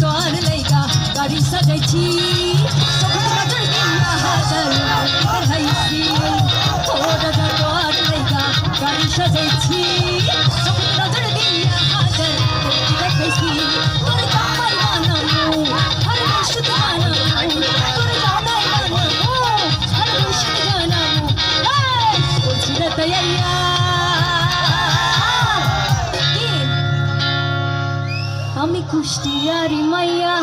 তোর লাইগা গাড়ি সাজাইছি। তখন মাথার কিনা হাজার হাইছি। ও দাদা তোর সাজাইছি। আমি কুষ্টিয়ারি মাইয়া।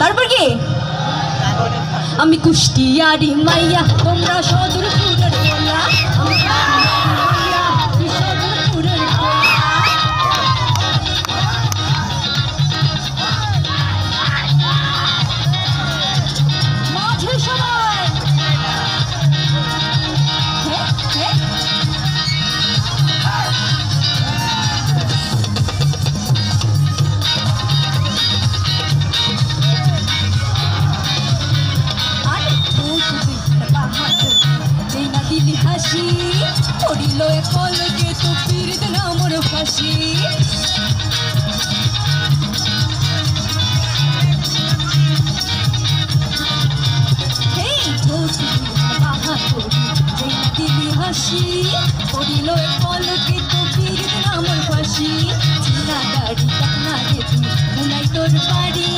তারপর কি? আমি কুষ্টিয়ারি মাইয়া তোমরা সদরপুরের দিলি হাসি পড়িল কলকে তো পীড়িত না মোর ফাঁসি দিলি হাসি পড়িল কলকে তো পীড়িত না মোর ফাঁসি চিনা গাড়ি কান্না রে তুই তোর বাড়ি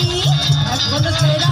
এক কলকের